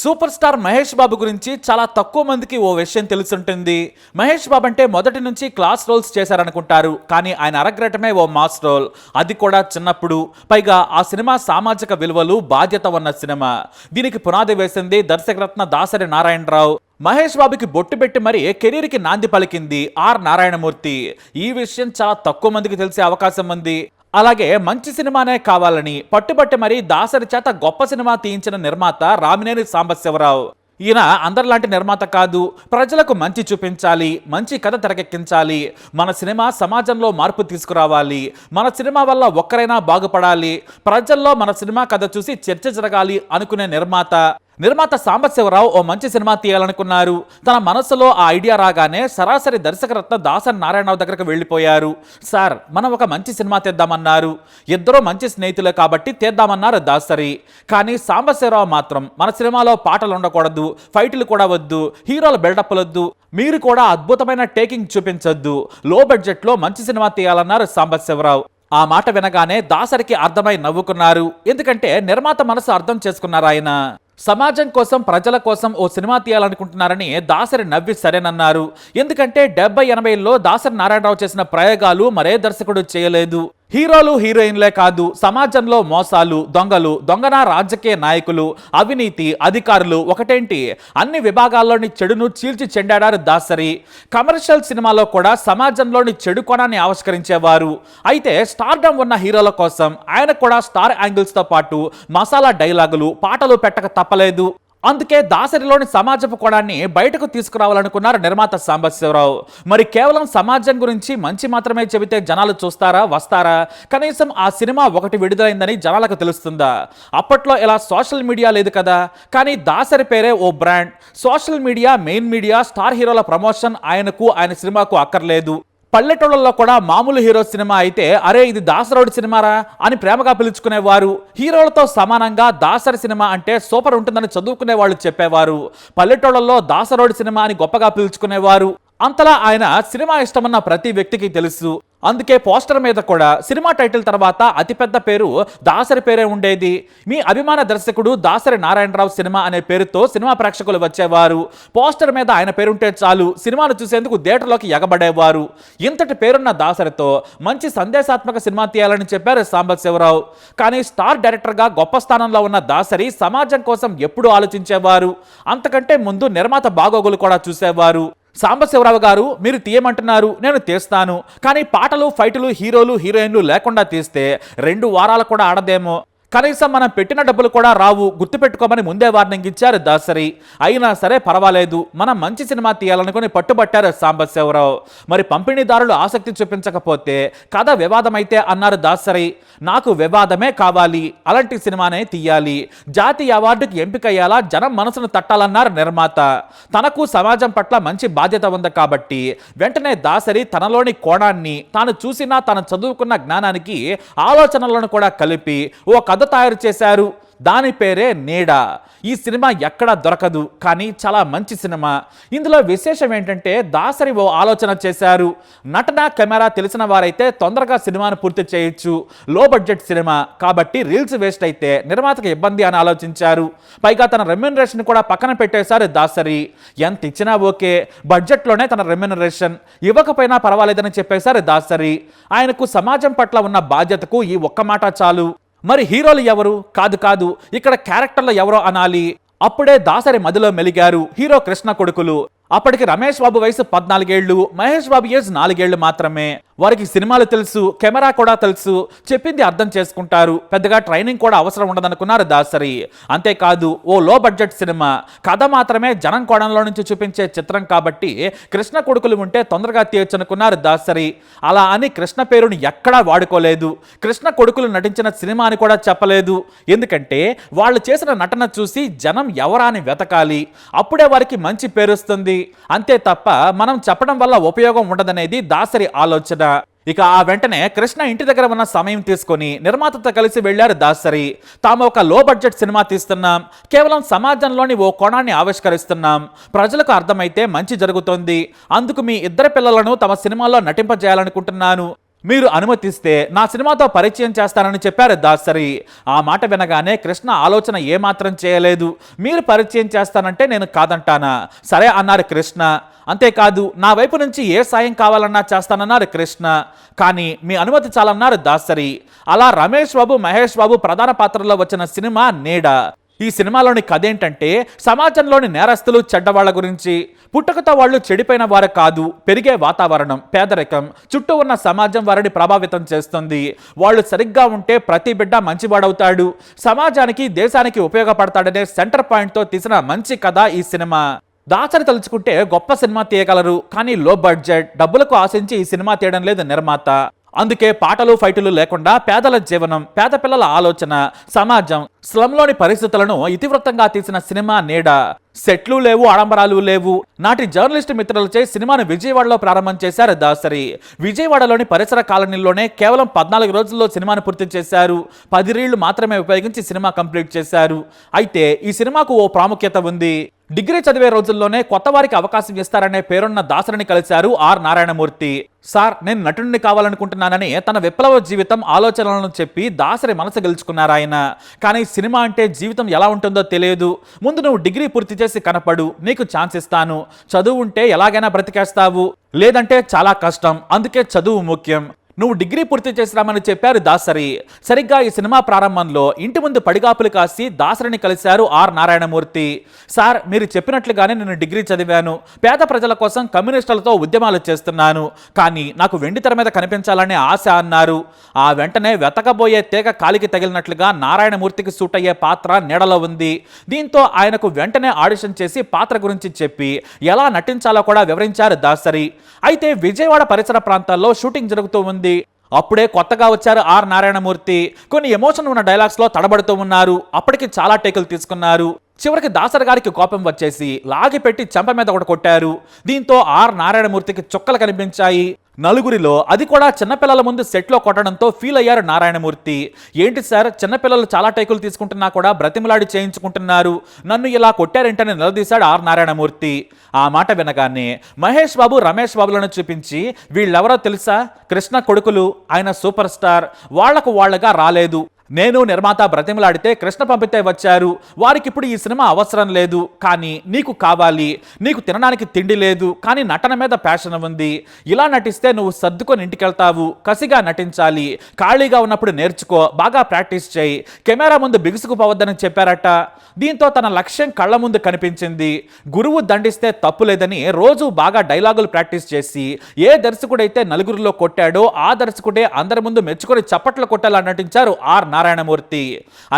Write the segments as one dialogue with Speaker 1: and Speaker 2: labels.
Speaker 1: Super star Mahesh Babu గురించి చాలా తక్కువ మందికి ఓ విషయం తెలుసుంటుంది. మహేష్ బాబు అంటే మొదటి నుంచి క్లాస్ రోల్స్ చేశారనుకుంటారు. కానీ ఆయన అరగ్రటమే ఓ మాస్ రోల్. అది కూడా చిన్నప్పుడు. పైగా ఆ సినిమా సామాజిక విలువలు బాధ్యత ఉన్న సినిమా. దీనికి పునాది వేసింది దర్శకరత్న దాసరి నారాయణరావు. మహేష్ బాబుకి బొట్టు పెట్టి మరి కెరీర్కి నాంది పలికింది ఆర్ నారాయణమూర్తి. ఈ విషయం చాలా తక్కువ మందికి తెలిసే అవకాశం ఉంది. అలాగే మంచి సినిమానే కావాలని పట్టుబట్టి మరీ దాసరి చేత గొప్ప సినిమా తీయించిన నిర్మాత రామినేని సాంబశివరావు. ఈయన అందరిలాంటి నిర్మాత కాదు ప్రజలకు మంచి చూపించాలి మంచి కథ తెరకెక్కించాలి మన సినిమా సమాజంలో మార్పు తీసుకురావాలి మన సినిమా వల్ల ఒక్కరైనా బాగుపడాలి ప్రజల్లో మన సినిమా కథ చూసి చర్చ జరగాలి అనుకునే నిర్మాత. నిర్మాత సాంబశివరావు ఓ మంచి సినిమా తీయాలనుకున్నారు. తన మనసులో ఆ ఐడియా రాగానే సరాసరి దర్శకరత్న దాసన్ నారాయణరావు దగ్గరకు వెళ్ళిపోయారు. సార్ మనం ఒక మంచి సినిమా తీద్దామన్నారు. ఇద్దరూ మంచి స్నేహితులే కాబట్టి తీద్దామన్నారు దాసరి. కానీ సాంబశివరావు మాత్రం మన సినిమాలో పాటలు ఉండకూడదు ఫైట్లు కూడా వద్దు హీరోల బిల్డప్లు వద్దు మీరు కూడా అద్భుతమైన టేకింగ్ చూపించొద్దు. లో బడ్జెట్లో మంచి సినిమా తీయాలన్నారు సాంబశివరావు. ఆ మాట వినగానే దాసరికి అర్థమై నవ్వుకున్నారు. ఎందుకంటే నిర్మాత మనసు అర్థం చేసుకున్నారు ఆయన సమాజం కోసం ప్రజల కోసం ఓ సినిమా తీయాలనుకుంటున్నారని దాసరి నవ్వి సరేనన్నారు. ఎందుకంటే డెబ్బై ఎనభైలో దాసరి నారాయణరావు చేసిన ప్రయోగాలు మరే దర్శకుడు చేయలేదు. హీరోలు హీరోయిన్లే కాదు సమాజంలో మోసాలు దొంగలు దొంగన రాజకీయ నాయకులు అవినీతి అధికారులు ఒకటేంటి? అన్ని విభాగాల్లోని చెడును చీల్చి చెండాడారు దాసరి. కమర్షియల్ సినిమాలో కూడా సమాజంలోని చెడు కోణాన్ని ఆవిష్కరించేవారు. అయితే స్టార్డమ్ ఉన్న హీరోల కోసం ఆయన కూడా స్టార్ యాంగిల్స్తో పాటు మసాలా డైలాగులు పాటలు పెట్టక తప్పలేదు. అందుకే దాసరిలోని సమాజపు కోణాన్ని బయటకు తీసుకురావాలనుకున్నారు నిర్మాత సాంబశివరావు. మరి కేవలం సమాజం గురించి మంచి మాత్రమే చెబితే జనాలు చూస్తారా వస్తారా? కనీసం ఆ సినిమా ఒకటి విడుదలైందని జనాలకు తెలుస్తుందా? అప్పట్లో ఇలా సోషల్ మీడియా లేదు కదా? కానీ దాసరి పేరే ఓ brand. Social media main media star హీరోల ప్రమోషన్ ఆయనకు ఆయన సినిమాకు అక్కర్లేదు. పల్లెటూళ్ళల్లో కూడా మామూలు హీరో సినిమా అయితే అరే ఇది దాసరౌడి సినిమారా అని ప్రేమగా పిలుచుకునేవారు. హీరోలతో సమానంగా దాసరి సినిమా అంటే సూపర్ ఉంటుందని చదువుకునే వాళ్ళు చెప్పేవారు. పల్లెటూళ్ళల్లో దాసరౌడి సినిమా అని గొప్పగా పిలుచుకునేవారు. అంతలా ఆయన సినిమా ఇష్టమన్న ప్రతి వ్యక్తికి తెలుసు. అందుకే పోస్టర్ మీద కూడా సినిమా టైటిల్ తర్వాత అతిపెద్ద పేరు దాసరి పేరే ఉండేది. మీ అభిమాన దర్శకుడు దాసరి నారాయణరావు సినిమా అనే పేరుతో సినిమా ప్రేక్షకులు వచ్చేవారు. పోస్టర్ మీద ఆయన పేరుంటే చాలు సినిమాను చూసేందుకు థియేటర్లోకి ఎగబడేవారు. ఇంతటి పేరున్న దాసరితో మంచి సందేశాత్మక సినిమా తీయాలని చెప్పారు సాంబశివరావు. కానీ స్టార్ డైరెక్టర్గా గొప్ప స్థానంలో ఉన్న దాసరి సమాజం కోసం ఎప్పుడూ ఆలోచించేవారు. అంతకంటే ముందు నిర్మాత బాగోగులు కూడా చూసేవారు. సాంబశివరావు గారు మీరు తీయమంటున్నారు నేను తీస్తాను. కానీ పాటలు ఫైటులు హీరోలు హీరోయిన్లు లేకుండా తీస్తే రెండు వారాలు కూడా ఆడదేమో. కనీసం మనం పెట్టిన డబ్బులు కూడా రావు గుర్తుపెట్టుకోమని ముందే వార్నింగ్ ఇచ్చారు దాసరి. అయినా సరే పర్వాలేదు మనం మంచి సినిమా తీయాలనుకుని పట్టుబట్టారు సాంబశివరావు. మరి పంపిణీదారులు ఆసక్తి చూపించకపోతే కథ వివాదమైతే అన్నారు దాసరి. నాకు వివాదమే కావాలి అలాంటి సినిమానే తీయాలి. జాతీయ అవార్డుకి ఎంపికయ్యేలా జనం మనసును తట్టాలన్నారు నిర్మాత. తనకు సమాజం పట్ల మంచి బాధ్యత ఉంది కాబట్టి వెంటనే దాసరి తనలోని కోణాన్ని తాను చూసిన తాను చదువుకున్న జ్ఞానానికి ఆలోచనలను కూడా కలిపి ఓ కథ తయారు చేశారు. దాని పేరే నీడ. ఈ సినిమా ఎక్కడా దొరకదు కానీ చాలా మంచి సినిమా. ఇందులో విశేషం ఏంటంటే దాసరి ఓ ఆలోచన చేశారు. నటన కెమెరా తెలిసిన వారైతే తొందరగా సినిమాను పూర్తి చేయొచ్చు. లో బడ్జెట్ సినిమా. కాబట్టి రీల్స్ వేస్ట్ అయితే నిర్మాతకు ఇబ్బంది అని ఆలోచించారు. పైగా తన రెమ్యునరేషన్ కూడా పక్కన పెట్టేశారు దాసరి. ఎంత ఇచ్చినా ఓకే. బడ్జెట్లోనే తన రెమ్యునరేషన్. ఇవ్వకపోయినా పర్వాలేదని చెప్పేశారు దాసరి. ఆయనకు సమాజం పట్ల ఉన్న బాధ్యతకు ఈ ఒక్క మాట చాలు. మరి హీరోలు ఎవరు? కాదు కాదు. ఇక్కడ క్యారెక్టర్లు ఎవరో అనాలి. అప్పుడే దాసరి మదిలో మెలిగారు హీరో కృష్ణ కొడుకులు. అప్పటికి రమేష్ బాబు వయసు పద్నాలుగేళ్ళు మహేష్ బాబు ఏజ్ నాలుగేళ్ళు మాత్రమే. వారికి సినిమాలు తెలుసు కెమెరా కూడా తెలుసు చెప్పింది అర్థం చేసుకుంటారు. పెద్దగా ట్రైనింగ్ కూడా అవసరం ఉండదనుకున్నారు దాసరి. అంతేకాదు ఓ లో బడ్జెట్ సినిమా. కథ మాత్రమే జనం కోణంలో నుంచి చూపించే చిత్రం కాబట్టి కృష్ణ కొడుకులు ఉంటే తొందరగా తీయొచ్చనుకున్నారు దాసరి. అలా అని కృష్ణ పేరును ఎక్కడా వాడుకోలేదు. కృష్ణ కొడుకులు నటించిన సినిమా అని కూడా చెప్పలేదు. ఎందుకంటే వాళ్ళు చేసిన నటన చూసి జనం ఎవరా అని వెతకాలి. అప్పుడే వారికి మంచి పేరు అంతే తప్ప మనం చెప్పడం వల్ల ఉపయోగం ఉండదనేది దాసరి ఆలోచన. ఇక ఆ వెంటనే కృష్ణ ఇంటి దగ్గర ఉన్న సమయం తీసుకొని నిర్మాతతో కలిసి వెళ్ళారు దాసరి. తాము ఒక లో బడ్జెట్ సినిమా తీస్తున్నాం. కేవలం సమాజంలోని ఓ కోణాన్ని ఆవిష్కరిస్తున్నాం. ప్రజలకు అర్థమైతే మంచి జరుగుతోంది. అందుకు మీ ఇద్దరు పిల్లలను తమ సినిమాలో నటింపజేయాలనుకుంటున్నాను. మీరు అనుమతిస్తే నా సినిమాతో పరిచయం చేస్తానని చెప్పారు దాసరి. ఆ మాట వినగానే కృష్ణ ఆలోచన ఏమాత్రం చేయలేదు. మీరు పరిచయం చేస్తానంటే నేను కాదంటానా? సరే అన్నారు కృష్ణ. అంతేకాదు నా వైపు నుంచి ఏ సాయం కావాలన్నా చేస్తానన్నారు కృష్ణ. కానీ మీ అనుమతి చాలన్నారు దాసరి. అలా రమేష్ బాబు మహేష్ బాబు ప్రధాన పాత్రలో వచ్చిన సినిమా నీడ. ఈ సినిమాలోని కథ ఏంటంటే సమాజంలోని నేరస్తులు చెడ్డవాళ్ళ గురించి. పుట్టుకతో వాళ్ళు చెడిపోయిన వారు కాదు పెరిగే వాతావరణం పేదరికం. చుట్టూ ఉన్న సమాజం వారిని ప్రభావితం చేస్తుంది. వాళ్ళు సరిగ్గా ఉంటే ప్రతి బిడ్డ మంచివాడవుతాడు. సమాజానికి దేశానికి ఉపయోగపడతాడనే సెంటర్ పాయింట్తో తీసిన మంచి కథ ఈ సినిమా. దాచని తలుచుకుంటే గొప్ప సినిమా తీయగలరు కానీ లో బడ్జెట్ డబ్బులకు ఆశించి ఈ సినిమా తీయడం లేదు నిర్మాత. అందుకే పాటలు ఫైటులు లేకుండా పేదల జీవనం పేద పిల్లల ఆలోచన సమాజం స్లంలోని పరిస్థితులను ఇతివృత్తంగా తీసిన సినిమా నీడ. సెట్లు లేవు ఆడంబరాలు లేవు. నాటి జర్నలిస్ట్ మిత్రులచే సినిమాను విజయవాడలో ప్రారంభం చేశారు దాసరి. విజయవాడలోని పరిసర కాలనీలోనే కేవలం పద్నాలుగు రోజుల్లో సినిమాను పూర్తి చేశారు. పది రీళ్ళు మాత్రమే ఉపయోగించి సినిమా కంప్లీట్ చేశారు. అయితే ఈ సినిమాకు ఓ ప్రాముఖ్యత ఉంది. డిగ్రీ చదివే రోజుల్లోనే కొత్త వారికి అవకాశం ఇస్తారనే పేరున్న దాసరిని కలిశారు ఆర్ నారాయణమూర్తి. సార్ నేను నటుడిని కావాలనుకుంటున్నానని తన విప్లవ జీవితం ఆలోచనలను చెప్పి దాసరి మనసు గెలుచుకున్నారు ఆయన. కానీ సినిమా అంటే జీవితం ఎలా ఉంటుందో తెలియదు. ముందు నువ్వు డిగ్రీ పూర్తి చేసి కనపడు నీకు ఛాన్స్ ఇస్తాను. చదువు ఉంటే ఎలాగైనా బ్రతికేస్తావు. లేదంటే చాలా కష్టం అందుకే చదువు ముఖ్యం. నువ్వు డిగ్రీ పూర్తి చేసినామని చెప్పారు దాసరి. సరిగ్గా ఈ సినిమా ప్రారంభంలో ఇంటి ముందు పడిగాపులు కాసి దాసరిని కలిశారు ఆర్ నారాయణమూర్తి. సార్ మీరు చెప్పినట్లుగానే నేను డిగ్రీ చదివాను. పేద ప్రజల కోసం కమ్యూనిస్టులతో ఉద్యమాలు చేస్తున్నాను. కానీ నాకు వెండి తెర మీద కనిపించాలనే ఆశ అన్నారు. ఆ వెంటనే వెతకబోయే తీగ కాలికి తగిలినట్లుగా నారాయణమూర్తికి సూట్ అయ్యే పాత్ర నీడలో ఉంది. దీంతో ఆయనకు వెంటనే ఆడిషన్ చేసి పాత్ర గురించి చెప్పి ఎలా నటించాలో కూడా వివరించారు దాసరి. అయితే విజయవాడ పరిసర ప్రాంతాల్లో షూటింగ్ జరుగుతూ ఉంది. అప్పుడే కొత్తగా వచ్చారు ఆర్ నారాయణమూర్తి. కొన్ని ఎమోషన్ ఉన్న డైలాగ్స్లో తడబడుతూ ఉన్నారు. అప్పటికి చాలా టేకులు తీసుకున్నారు. చివరికి దాసరి గారికి కోపం వచ్చేసి లాగిపెట్టి చెంప మీద ఒకటి కొట్టారు. దీంతో ఆర్ నారాయణమూర్తికి చుక్కలు కనిపించాయి. నలుగురిలో అది కూడా చిన్నపిల్లల ముందు సెట్లో కొట్టడంతో ఫీల్ అయ్యారు నారాయణమూర్తి. ఏంటి సార్ చిన్నపిల్లలు చాలా టైకులు తీసుకుంటున్నా కూడా బ్రతిమలాడి చేయించుకుంటున్నారు. నన్ను ఇలా కొట్టారేంటని నిలదీశాడు ఆర్ నారాయణమూర్తి. ఆ మాట వినగానే మహేష్ బాబు రమేష్ బాబులను చూపించి వీళ్ళెవరో తెలుసా? కృష్ణ కొడుకులు ఆయన సూపర్ స్టార్. వాళ్ళకు వాళ్ళగా రాలేదు. నేను నిర్మాత బ్రతిమలాడితే కృష్ణ పంపితే వచ్చారు. వారికి ఇప్పుడు ఈ సినిమా అవసరం లేదు. కానీ నీకు కావాలి. నీకు తినడానికి తిండి లేదు. కానీ నటన మీద ప్యాషన్ ఉంది. ఇలా నటిస్తే నువ్వు సర్దుకొని ఇంటికెళ్తావు. కసిగా నటించాలి. ఖాళీగా ఉన్నప్పుడు నేర్చుకో. బాగా ప్రాక్టీస్ చేయి. కెమెరా ముందు బిగుసుకుపోవద్దని చెప్పారట. దీంతో తన లక్ష్యం కళ్ళ ముందు కనిపించింది. గురువు దండిస్తే తప్పు లేదని రోజు బాగా డైలాగులు ప్రాక్టీస్ చేసి ఏ దర్శకుడైతే నలుగురిలో కొట్టాడో ఆ దర్శకుడే అందరి ముందు మెచ్చుకొని చప్పట్లు కొట్టాలని నటించారు ఆర్ నారాయణమూర్తి.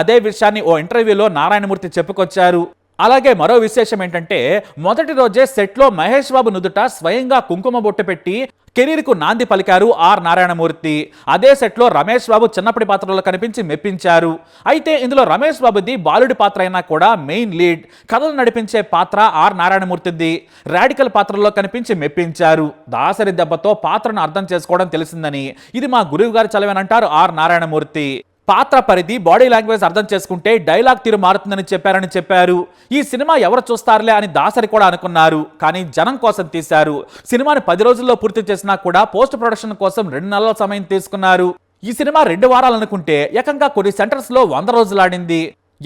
Speaker 1: అదే విషయాన్ని ఓ ఇంటర్వ్యూలో నారాయణమూర్తి చెప్పుకొచ్చారు. అలాగే మరో విశేషం ఏంటంటే మొదటి రోజే సెట్లో మహేష్ బాబు నుదుట స్వయంగా కుంకుమ బొట్టు పెట్టి కెరీర్కు నాంది పలికారు ఆర్ నారాయణమూర్తి. అదే సెట్లో రమేష్ బాబు చిన్నప్పటి పాత్రలో కనిపించి మెప్పించారు. అయితే ఇందులో రమేష్ బాబుది బాలుడి పాత్ర అయినా కూడా మెయిన్ లీడ్. కథలు నడిపించే పాత్ర ఆర్ నారాయణమూర్తిది. రాడికల్ పాత్రలో కనిపించి మెప్పించారు. దాసరి దెబ్బతో పాత్రను అర్థం చేసుకోవడం తెలిసిందని. ఇది మా గురువు గారు చలవేనంటారు ఆర్ నారాయణమూర్తి. పాత్ర పరిధి బాడీ లాంగ్వేజ్ అర్థం చేసుకుంటే డైలాగ్ తీరు మారుతుందని చెప్పారని చెప్పారు. ఈ సినిమా ఎవరు చూస్తారులే అని దాసరి కూడా అనుకున్నారు. కానీ జనం కోసం తీశారు. సినిమాని పది రోజుల్లో పూర్తి చేసినా కూడా పోస్ట్ ప్రొడక్షన్ కోసం రెండు నెలల సమయం తీసుకున్నారు. ఈ సినిమా రెండు వారాలు అనుకుంటే ఏకంగా కొన్ని సెంటర్స్లో వంద రోజులాడింది.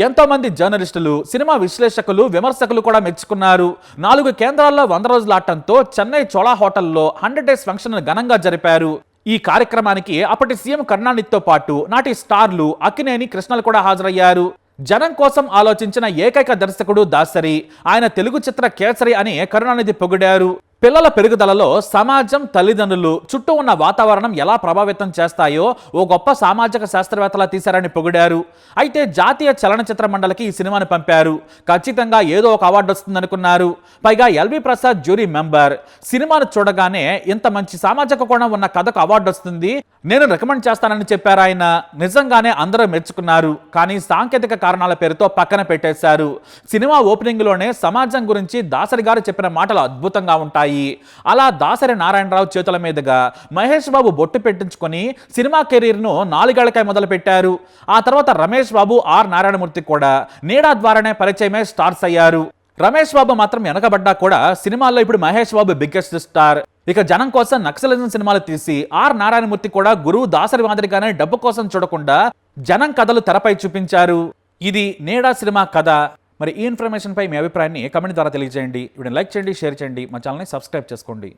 Speaker 1: ఎంతో మంది జర్నలిస్టులు సినిమా విశ్లేషకులు విమర్శకులు కూడా మెచ్చుకున్నారు. నాలుగు కేంద్రాల్లో వంద రోజులు ఆడటంతో చెన్నై చోళా హోటల్లో హండ్రెడ్ డేస్ ఫంక్షన్ ఘనంగా జరిపారు. ఈ కార్యక్రమానికి అప్పటి సీఎం కరుణానిధితో పాటు నాటి స్టార్లు అక్కినేని కృష్ణలు కూడా హాజరయ్యారు. జనం కోసం ఆలోచించిన ఏకైక దర్శకుడు దాసరి ఆయన తెలుగు చిత్ర కేసరి అని కరుణానిధి పొగిడారు. పిల్లల పెరుగుదలలో సమాజం తల్లిదండ్రులు చుట్టూ ఉన్న వాతావరణం ఎలా ప్రభావితం చేస్తాయో ఓ గొప్ప సామాజిక శాస్త్రవేత్తలా తీశారని పొగిడారు. అయితే జాతీయ చలనచిత్ర మండలికి ఈ సినిమాను పంపారు. ఖచ్చితంగా ఏదో ఒక అవార్డు వస్తుందనుకున్నారు. పైగా ఎల్వి ప్రసాద్ జ్యూరీ మెంబర్. సినిమాను చూడగానే ఇంత మంచి సామాజిక కోణం ఉన్న కథకు అవార్డు వస్తుంది. నేను రికమెండ్ చేస్తానని చెప్పారు ఆయన. నిజంగానే అందరూ మెచ్చుకున్నారు. కానీ సాంకేతిక కారణాల పేరుతో పక్కన పెట్టేశారు. సినిమా ఓపెనింగ్లోనే సమాజం గురించి దాసరి గారు చెప్పిన మాటలు అద్భుతంగా ఉంటాయి. అలా దాసరి నారాయణరావు చేతుల మీదుగా మహేష్ బాబు బొట్టు పెట్టించుకొని సినిమా కెరీర్ను నాలుగేళ్ళకై మొదలుపెట్టారు. ఆ తర్వాత రమేష్ బాబు ఆర్ నారాయణమూర్తి కూడా నీడా ద్వారానే పరిచయమే స్టార్స్ అయ్యారు. రమేష్ బాబు మాత్రం వెనకబడ్డా కూడా సినిమాల్లో ఇప్పుడు మహేష్ బాబు బిగ్గెస్ట్ స్టార్. ఇక జనం కోసం నక్సలిజం సినిమాలు తీసి ఆర్ నారాయణమూర్తి కూడా గురువు దాసరి మాదిరిగానే డబ్బు కోసం చూడకుండా జనం కథలు తెరపై చూపించారు. ఇది నేడా సినిమా కథ. మరి ఈ ఇన్ఫర్మేషన్పై మీ అభిప్రాయాన్ని కమెంట్ ద్వారా తెలియజేయండి. వీడిని లైక్ చేయండి షేర్ చేయండి. మా ఛానల్ని సబ్స్క్రైబ్ చేసుకోండి.